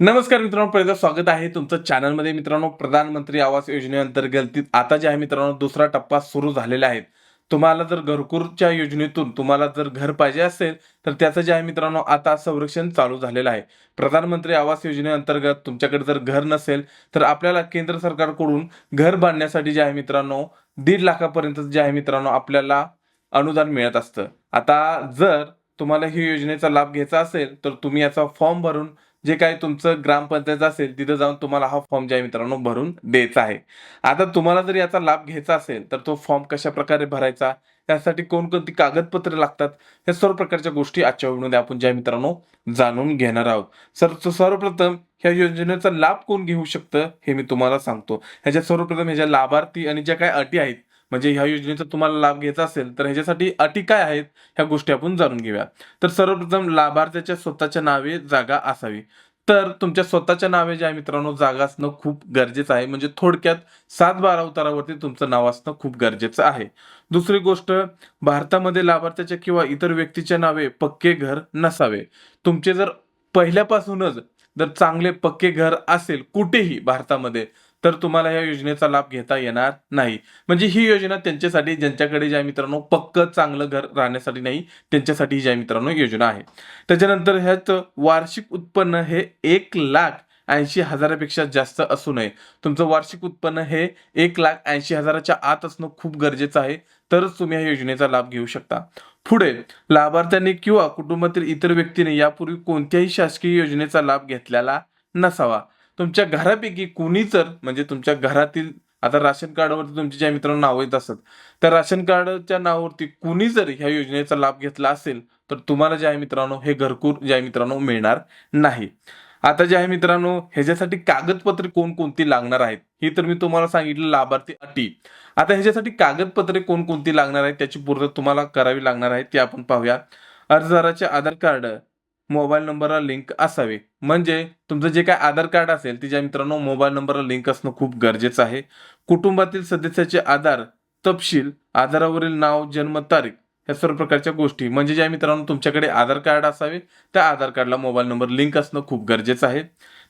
नमस्कार मित्रांनो पहिलं स्वागत आहे तुमचं चॅनलमध्ये. मित्रांनो प्रधानमंत्री आवास योजनेअंतर्गत आता जे आहे मित्रांनो दुसरा टप्पा सुरू झालेला आहे. तुम्हाला जर घरकुरच्या योजनेतून तुम्हाला जर घर पाहिजे असेल तर त्याचं जे आहे मित्रांनो आता संरक्षण चालू झालेलं आहे. प्रधानमंत्री आवास योजनेअंतर्गत तुमच्याकडे जर घर नसेल तर आपल्याला केंद्र सरकारकडून घर बांधण्यासाठी जे आहे मित्रांनो दीड लाखापर्यंत जे आहे मित्रांनो आपल्याला अनुदान मिळत असतं. आता जर तुम्हाला ही योजनेचा लाभ घ्यायचा असेल तर तुम्ही याचा फॉर्म भरून जे काही तुमचं ग्रामपंचायत असेल तिथं जाऊन तुम्हाला हा फॉर्म जे आहे मित्रांनो भरून द्यायचा आहे. आता तुम्हाला जर याचा लाभ घ्यायचा असेल तर तो फॉर्म कशा प्रकारे भरायचा? त्यासाठी कोणकोणती कागदपत्रे लागतात? या सर्व प्रकारच्या गोष्टी आजच्या व्हिडिओमध्ये आपण ज्या मित्रांनो जाणून घेणार आहोत. सर सर्वप्रथम ह्या योजनेचा लाभ कोण घेऊ शकतं हे मी तुम्हाला सांगतो. ह्याच्या सर्वप्रथम ह्याच्या लाभार्थी आणि ज्या काही अटी आहेत म्हणजे ह्या योजनेचा तुम्हाला लाभ घ्यायचा असेल तर ह्याच्यासाठी अटी काय आहेत ह्या गोष्टी आपण जाणून घेऊया. तर सर्वप्रथम लाभार्थ्याच्या स्वतःच्या नावे जागा असावी. तर तुमच्या स्वतःच्या नावे ज्या मित्रांनो जागा असणं खूप गरजेचं आहे. म्हणजे थोडक्यात सात बारा उतारावरती तुमचं नाव असणं खूप गरजेचं आहे. दुसरी गोष्ट भारतामध्ये लाभार्थ्याच्या किंवा इतर व्यक्तीच्या नावे पक्के घर नसावे. तुमचे जर पहिल्यापासूनच जर चांगले पक्के घर असेल कुठेही भारतामध्ये तर तुम्हाला या योजनेचा लाभ घेता येणार नाही. म्हणजे ही योजना त्यांच्यासाठी ज्यांच्याकडे ज्या मित्रांनो पक्क चांगलं घर राहण्यासाठी नाही त्यांच्यासाठी ही मित्रांनो योजना आहे. त्याच्यानंतर ह्यात वार्षिक उत्पन्न हे एक लाख ऐंशी हजारापेक्षा जास्त असू नये. तुमचं वार्षिक उत्पन्न हे एक लाख ऐंशी हजाराच्या आत असणं खूप गरजेचं आहे. तरच तुम्ही या योजनेचा लाभ घेऊ शकता. पुढे लाभार्थ्यांनी किंवा कुटुंबातील इतर व्यक्तीने यापूर्वी कोणत्याही शासकीय योजनेचा लाभ घेतलेला नसावा. तुमच्या घरापैकी कुणी जर म्हणजे तुमच्या घरातील आता राशन कार्डवरती तुमचे ज्या मित्रांनो नाव येत असत त्या राशन कार्डच्या नावावरती कुणी जर ह्या योजनेचा लाभ घेतला असेल तर तुम्हाला जे आहे मित्रांनो हे घरकुर जे आहे मित्रांनो मिळणार नाही. आता जे आहे मित्रांनो ह्याच्यासाठी कागदपत्रे कोणकोणती लागणार आहेत ही तर मी तुम्हाला सांगितलं लाभार्थी अटी. आता ह्याच्यासाठी कागदपत्रे कोणकोणती लागणार आहेत त्याची पूर्तता तुम्हाला करावी लागणार आहे ते आपण पाहूया. अर्जदाराचे आधार कार्ड मोबाईल नंबरला लिंक असावे. म्हणजे तुमचं जे काय आधार कार्ड असेल तिच्या मित्रांनो मोबाईल नंबरला लिंक असणं खूप गरजेचं आहे. कुटुंबातील सदस्याचे आधार तपशील आधारावरील नाव जन्मतारीख या सर्व प्रकारच्या गोष्टी. म्हणजे ज्या मित्रांनो तुमच्याकडे आधार कार्ड असावे त्या आधार कार्डला मोबाईल नंबर लिंक असणं खूप गरजेचं आहे.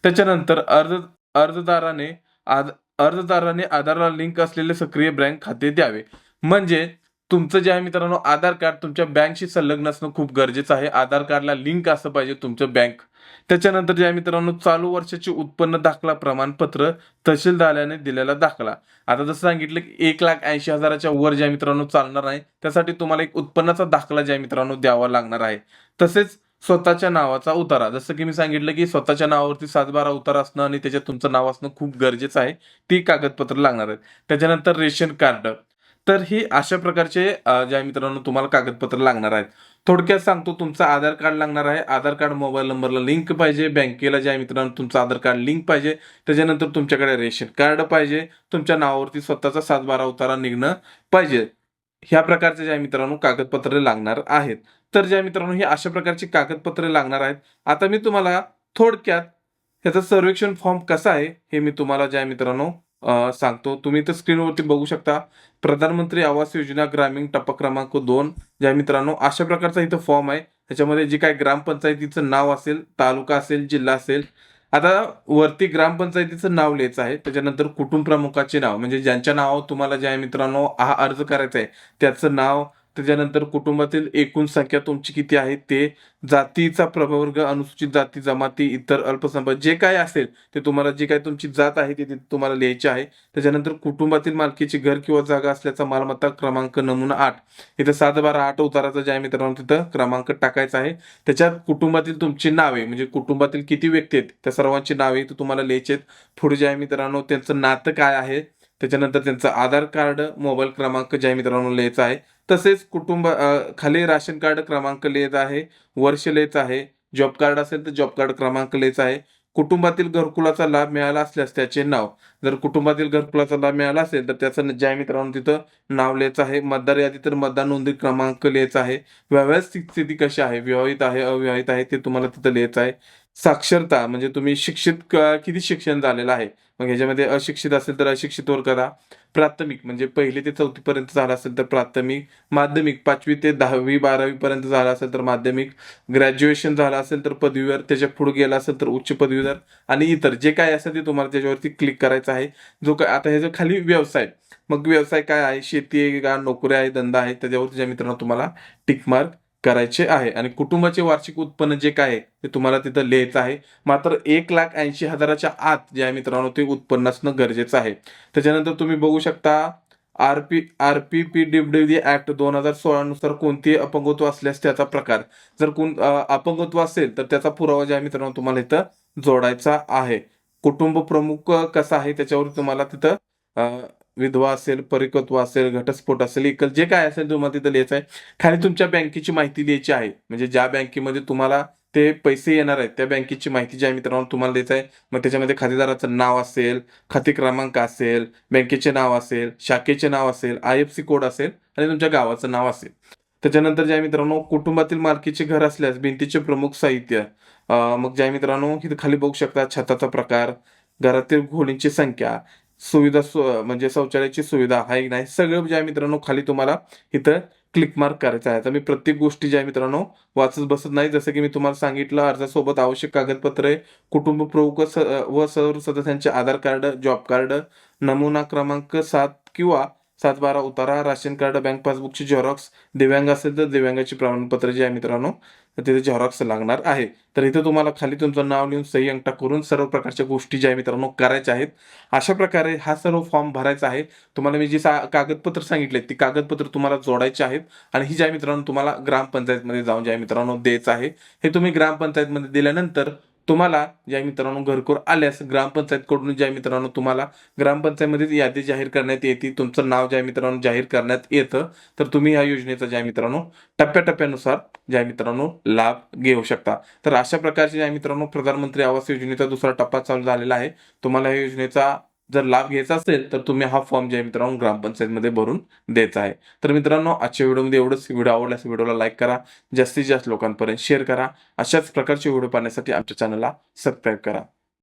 त्याच्यानंतर अर्ज अर्जदाराने आध अर्जदाराने आधारला लिंक असलेले सक्रिय बँक खाते द्यावे. म्हणजे तुमचं जे आहे मित्रांनो आधार कार्ड तुमच्या बँकशी संलग्न असणं खूप गरजेचं आहे. आधार कार्डला लिंक असं पाहिजे तुमचं बँक. त्याच्यानंतर जे आहे मित्रांनो चालू वर्षाचे उत्पन्न दाखला प्रमाणपत्र तहसीलदाराने दिलेला दाखला. आता जसं सांगितलं की एक लाख ऐंशी हजाराच्या वर ज्या मित्रांनो चालणार आहे त्यासाठी तुम्हाला एक उत्पन्नाचा दाखला ज्या मित्रांनो द्यावा लागणार आहे. तसेच स्वतःच्या नावाचा उतारा. जसं की मी सांगितलं की स्वतःच्या नावावरती सात बारा उतारा असणं आणि त्याच्यात तुमचं नाव असणं खूप गरजेचं आहे. ती कागदपत्र लागणार आहेत. त्याच्यानंतर रेशन कार्ड. तर ही अशा प्रकारचे ज्या मित्रांनो तुम्हाला कागदपत्र लागणार आहेत. थोडक्यात सांगतो तुमचं आधार कार्ड लागणार आहे. आधार कार्ड मोबाईल नंबरला लिंक पाहिजे. बँकेला ज्या मित्रांनो तुमचं आधार कार्ड लिंक पाहिजे त्याच्यानंतर तुमच्याकडे रेशन कार्ड पाहिजे. तुमच्या नावावरती स्वतःचा सात बारा उतारा निघणं पाहिजे. ह्या प्रकारचे ज्या मित्रांनो कागदपत्रे लागणार आहेत. तर ज्या मित्रांनो ही अशा प्रकारची कागदपत्रे लागणार आहेत. आता मी तुम्हाला थोडक्यात ह्याचा सर्वेक्षण फॉर्म कसा आहे हे मी तुम्हाला ज्या मित्रांनो सांगतो. तुम्ही तर स्क्रीनवरती बघू शकता प्रधानमंत्री आवास योजना ग्रामीण टप्पा क्रमांक दोन ज्या मित्रांनो अशा प्रकारचा इथं फॉर्म आहे. त्याच्यामध्ये जे काय ग्रामपंचायतीचं नाव असेल तालुका असेल जिल्हा असेल आता वरती ग्रामपंचायतीचं नाव लिहायचं आहे. त्याच्यानंतर कुटुंब प्रमुखाचे नाव म्हणजे ज्यांच्या नावावर तुम्हाला जे आहे मित्रांनो हा अर्ज करायचा आहे त्याचं नाव त्याच्यानंतर कुटुंबातील एकूण संख्या तुमची किती आहे? ते जातीचा प्रवर्ग अनुसूचित जाती जमाती इतर अल्पसंख्याक जे काय असेल ते तुम्हाला जे काय तुमची जात आहे ते तुम्हाला लिहायची आहे. त्याच्यानंतर कुटुंबातील मालकीची घर किंवा जागा असल्याचा मालमत्ता क्रमांक नमुना आठ. इथं सात बारा आठ उताराचा जे आहे मित्रांनो तिथं क्रमांक टाकायचा आहे. त्याच्यात कुटुंबातील तुमची नावे म्हणजे कुटुंबातील किती व्यक्ती आहेत त्या सर्वांची नावे इथं तुम्हाला लिहायची आहेत. पुढे जे आहे मित्रांनो त्यांचं नातं काय आहे? त्याच्यानंतर त्यांचं आधार कार्ड मोबाईल क्रमांक जे आहे मित्रांनो लिहायचा आहे. तसेच कुटुंब खाली राशन कार्ड क्रमांक लिहायचा आहे वर्ष लिहित आहे जॉब कार्ड असेल तर जॉब कार्ड क्रमांक लिहित आहे. कुटुंबातील घरकुलाचा लाभ मिळाला असल्यास त्याचे नाव. जर कुटुंबातील घरकुलाचा लाभ मिळाला असेल तर त्याचं ज्या मित्रांनो तिथं नाव लिहायचं आहे. मतदार यादी तर मतदार नोंदणी क्रमांक लिहायचा आहे. व्यवसायिक स्थिती कशी आहे? विवाहित आहे अविवाहित आहे ते तुम्हाला तिथं लिहायचं आहे. साक्षरता म्हणजे तुम्ही शिक्षित किती शिक्षण झालेलं आहे? मग ह्याच्यामध्ये अशिक्षित असेल तर अशिक्षितवर करा प्राथमिक म्हणजे पहिली ते चौथी पर्यंत झालं असेल तर प्राथमिक. माध्यमिक पाचवी ते दहावी बारावी पर्यंत झालं असेल तर माध्यमिक. ग्रॅज्युएशन झालं असेल तर पदवीवर त्याच्या पुढे गेला असेल तर उच्च पदवीधर आणि इतर. जे काय असेल ते तुम्हाला त्याच्यावरती क्लिक करायचं आहे. जो काय आता ह्याच्या खाली व्यवसाय. मग व्यवसाय काय आहे? शेती आहे का? नोकरी आहे धंदा आहे त्याच्यावर तुझ्या मित्रांनो तुम्हाला टिक मार्क करायचे आहे आणि कुटुंबाचे वार्षिक उत्पन्न जे काय ते तुम्हाला तिथं लिहायचं आहे. मात्र एक लाख ऐंशी हजाराच्या आत जे आहे मित्रांनो ते उत्पन्न असणं गरजेचं आहे. त्याच्यानंतर तुम्ही बघू शकता R P R P P W act दोन हजार सोळा नुसार कोणतीही अपंगत्व असल्यास त्याचा प्रकार. जर कोण अपंगत्व असेल तर त्याचा पुरावा जे आहे मित्रांनो तुम्हाला इथं जोडायचा आहे. कुटुंब प्रमुख कसा आहे त्याच्यावर तुम्हाला तिथं विधवा असेल परिकत्व असेल घटस्फोट असेल एकल जे काय असेल तुम्हाला तिथं लिहायचं आहे खाली तुमच्या बँकेची माहिती द्यायची आहे. म्हणजे ज्या बँकेमध्ये तुम्हाला ते पैसे येणार आहेत त्या बँकेची माहिती जी आहे मित्रांनो तुम्हाला द्यायचं आहे मग त्याच्यामध्ये खातेदाराचं नाव असेल खाते क्रमांक असेल बँकेचे नाव असेल शाखेचे नाव असेल आय एफ सी कोड असेल आणि तुमच्या गावाचं नाव असेल. त्याच्यानंतर जे आहे मित्रांनो कुटुंबातील मालकीचे घर असल्यास भिंतीचे प्रमुख साहित्य. मग जे आहे मित्रांनो इथं खाली बघू शकता छताचा प्रकार घरातील खोलींची संख्या सुविधा सु- म्हणजे शौचालयाची सुविधा आहे नाही सगळं जे आहे मित्रांनो खाली तुम्हाला इथं क्लिक मार्क करायचं आहे. आता मी प्रत्येक गोष्टी ज्या आहे मित्रांनो वाचत बसत नाही जसं की मी तुम्हाला सांगितलं अर्जासोबत आवश्यक कागदपत्रे कुटुंब प्रमुख स- व सर्व सदस्यांचे आधार कार्ड जॉब कार्ड नमुना क्रमांक सात किंवा सात बारा उतारा राशन कार्ड बँक पासबुकची झेरॉक्स दिव्यांग असेल तर दिव्यांगाची प्रमाणपत्र जे आहे मित्रांनो तर तिथे झेरॉक्स लागणार आहे. तर इथं तुम्हाला खाली तुमचं नाव लिहून सही अंगठा करून सर्व प्रकारच्या गोष्टी ज्या आहे मित्रांनो करायच्या आहेत. अशा प्रकारे हा सर्व फॉर्म भरायचा आहे. तुम्हाला मी जी सा कागदपत्र सांगितले ती कागदपत्र तुम्हाला जोडायची आहेत आणि ही ज्या मित्रांनो तुम्हाला ग्रामपंचायतमध्ये जाऊन ज्या मित्रांनो द्यायचं आहे. हे तुम्ही ग्रामपंचायतमध्ये दिल्यानंतर तुम्हाला ज्या मित्रांनो घरकुर आल्यास ग्रामपंचायतकडून ज्या मित्रांनो तुम्हाला ग्रामपंचायतमध्ये यादी जाहीर करण्यात येते तुमचं नाव ज्या मित्रांनो जाहीर करण्यात येतं तर तुम्ही या योजनेचा ज्या मित्रांनो टप्प्याटप्प्यानुसार ज्या मित्रांनो लाभ घेऊ शकता. तर अशा प्रकारचे ज्या मित्रांनो प्रधानमंत्री आवास योजनेचा दुसरा टप्पा चालू झालेला आहे. तुम्हाला या योजनेचा जर लाभ घ्यायचा असेल तर तुम्ही हा फॉर्म जे मित्रांनो ग्रामपंचायतमध्ये भरून द्यायचा आहे. तर मित्रांनो आजच्या व्हिडिओमध्ये एवढंच. व्हिडिओ आवडल्यास व्हिडिओला लाईक करा. जास्तीत जास्त लोकांपर्यंत शेअर करा. अशाच प्रकारचे व्हिडिओ पाहण्यासाठी आमच्या चॅनलला सबस्क्राईब करा.